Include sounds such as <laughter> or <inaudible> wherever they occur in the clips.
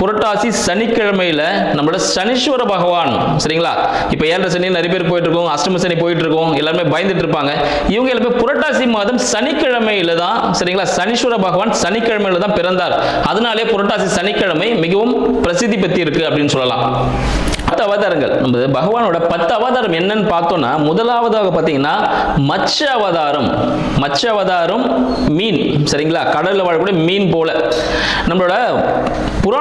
புரட்டாசி சனிக்கிழமையில நம்மளோட சனீஸ்வர பகவான் சரிங்களா? இப்போ ஏழரை சனி நிறைய பேர் போயிட்டு இருக்கோம் அஷ்டம சனி போயிட்டு இருக்கோம் எல்லாருமே பயந்துட்டு இருப்பாங்க. இவங்க எல்லாமே புரட்டாசி மாதம் சனிக்கிழமையில தான் சரிங்களா? சனீஸ்வர பகவான் சனிக்கிழமையில தான் பிறந்தார். அதனாலே புரட்டாசி சனிக்கிழமை மிகவும் பிரசித்தி பெற்றி இருக்கு அப்படின்னு சொல்லலாம். பத்து அவதாரங்கள். நம்ம பகவானோட பத்து அவதாரம் என்னன்னு பார்த்தோம்னா முதலாவதாக பார்த்தீங்கன்னா மச்ச அவதாரம். மச்ச அவதாரம் மீன் சரிங்களா? கடலில் வாழக்கூடிய மீன் போல. நம்மளோட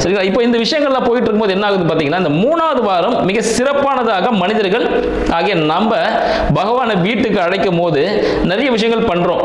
சரிங்களா? இப்போ இந்த விஷயங்கள்லாம் போயிட்டு இருக்கும்போது என்ன ஆகுது பார்த்தீங்கன்னா இந்த மூணாவது வாரம் மிக சிறப்பானதாக மனிதர்கள் ஆகிய நம்ம பகவானை வீட்டுக்கு அழைக்கும் போது நிறைய விஷயங்கள் பண்றோம்.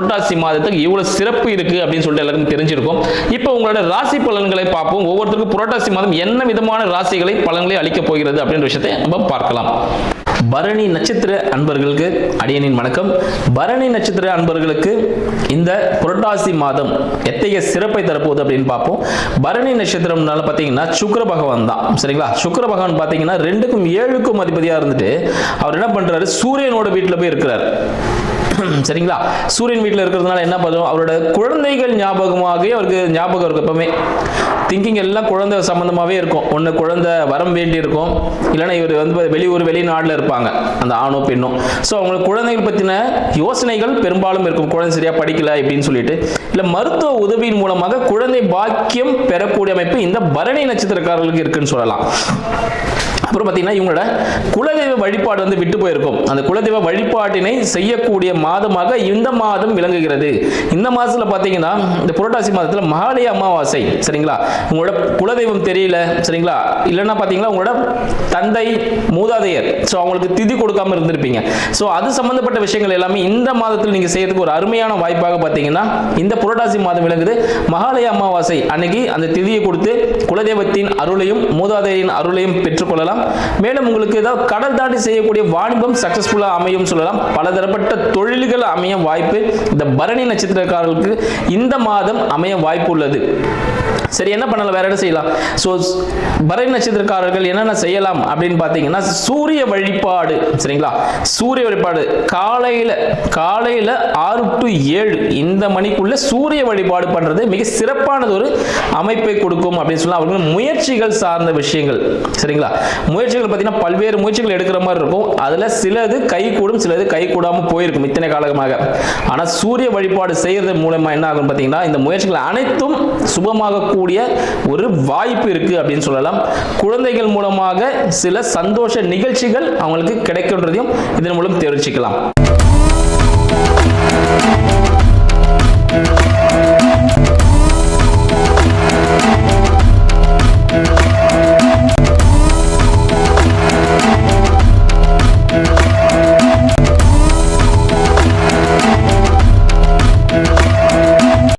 புரட்டாசி மாதத்துக்கு இவ்வளவு சிறப்பு இருக்கு அப்படின்னு சொல்லிட்டு எல்லாருக்கும் தெரிஞ்சிருக்கும். இப்போ உங்களோட ராசி பலன்களை பார்ப்போம். ஒவ்வொருத்தருக்கும் புரட்டாசி மாதம் என்ன விதமான ராசிகளை பலன்களை அளிக்க போகிறது அப்படின்ற விஷயத்தை நம்ம பார்க்கலாம். பரணி நட்சத்திர அன்பர்களுக்கு அடியனின் வணக்கம். பரணி நட்சத்திர அன்பர்களுக்கு இந்த புரட்டாசி மாதம் எத்தகைய சிறப்பை தரப்போகுது அப்படின்னு பார்ப்போம். பரணி நட்சத்திரம்னால பார்த்தீங்கன்னா சுக்கர பகவான் தான். சரிங்களா? சுக்கர பகவான் பார்த்தீங்கன்னா ரெண்டுக்கும் ஏழுக்கும் அதிபதியாக இருந்துட்டு அவர் என்ன பண்றாரு? சூரியனோட வீட்டில் போய் இருக்கிறார். <clears throat> சரிங்களா? சூரியன் வீட்டில் இருக்கிறதுனால என்ன பண்ணும்? அவரோட குழந்தைகள் ஞாபகமாகவே அவருக்கு ஞாபகம் இருக்கும் எப்பவுமே. திங்கிங் எல்லாம் குழந்தை சம்பந்தமாகவே இருக்கும். ஒன்று குழந்தை வரம் வேண்டி இருக்கும். இல்லைன்னா இவர் வந்து வெளியூர் வெளிநாட்டில் இருப்பாங்க. அந்த ஆணும் பெண்ணும். ஸோ அவங்களுக்கு குழந்தைகள் பற்றின யோசனைகள் பெரும்பாலும் இருக்கும். குழந்தை சரியாக படிக்கல இப்படின்னு சொல்லிட்டு. இல்லை மருத்துவ உதவியின் மூலமாக குழந்தை பாக்கியம் பெறக்கூடிய அமைப்பு இந்த பரணி நட்சத்திரக்காரர்களுக்கு இருக்குன்னு சொல்லலாம். அப்புறம் பார்த்தீங்கன்னா இவங்களோட குலதெய்வ வழிபாடு வந்து விட்டு போயிருக்கும். அந்த குலதெய்வ வழிபாட்டினை செய்யக்கூடிய மாதமாக இந்த மாதம் விளங்குகிறது. இந்த மாதத்தில் பார்த்தீங்கன்னா இந்த புரட்டாசி மாதத்தில் மகாலய அமாவாசை சரிங்களா? உங்களோட குலதெய்வம் தெரியல சரிங்களா? இல்லைன்னா பார்த்தீங்கன்னா உங்களோட தந்தை மூதாதையர். ஸோ அவங்களுக்கு திதி கொடுக்காம இருந்திருப்பீங்க. ஸோ அது சம்பந்தப்பட்ட விஷயங்கள் எல்லாமே இந்த மாதத்தில் நீங்கள் செய்யறதுக்கு ஒரு அருமையான வாய்ப்பாக பார்த்தீங்கன்னா இந்த புரட்டாசி மாதம் விளங்குது. மகாலய அமாவாசை அன்னைக்கு அந்த திதியை கொடுத்து குலதெய்வத்தின் அருளையும் மூதாதையரின் அருளையும் பெற்றுக்கொள்ளலாம் மேலும் உங்களுக்கு ஏதாவது கடல் தாண்டி செய்யக்கூடிய வாணிபம் சக்சஸ்ஃபுல்லாக அமையும் சொல்லலாம். பலதரப்பட்ட தொழில்கள் அமைய வாய்ப்பு. இந்த பரணி நட்சத்திரக்காரர்களுக்கு இந்த மாதம் அமைய வாய்ப்பு உள்ளது. சரி என்ன பண்ணலாம்? வேற என்ன செய்யலாம்? ஸோ பரணி நட்சத்திரக்காரர்கள் என்னென்ன செய்யலாம் அப்படின்னு பார்த்தீங்கன்னா சூரிய வழிபாடு சரிங்களா? சூரிய வழிபாடு. காலையில் காலையில் ஆறு டு ஏழு இந்த மணிக்குள்ள சூரிய வழிபாடு பண்ணுறது மிக சிறப்பானது ஒரு அமைப்பை கொடுக்கும் அப்படின்னு சொல்லலாம். அவர்கள் முயற்சிகள் சார்ந்த விஷயங்கள் சரிங்களா? முயற்சிகள் பார்த்தீங்கன்னா பல்வேறு முயற்சிகள் எடுக்கிற மாதிரி இருக்கும். அதில் சிலது கை கூடும் சிலது கை கூடாமல் போயிருக்கும் இத்தனை காலமாக. ஆனால் சூரிய வழிபாடு செய்கிறது மூலமாக என்ன ஆகும் பார்த்தீங்கன்னா இந்த முயற்சிகள் அனைத்தும் சுபமாக கூடிய ஒரு வாய்ப்பு இருக்கு அப்படின்னு சொல்லலாம். குழந்தைகள் மூலமாக சில சந்தோஷ நிகழ்ச்சிகள் அவங்களுக்கு கிடைக்கின்றதையும் இதன் மூலம் தெரிவிச்சுக்கலாம்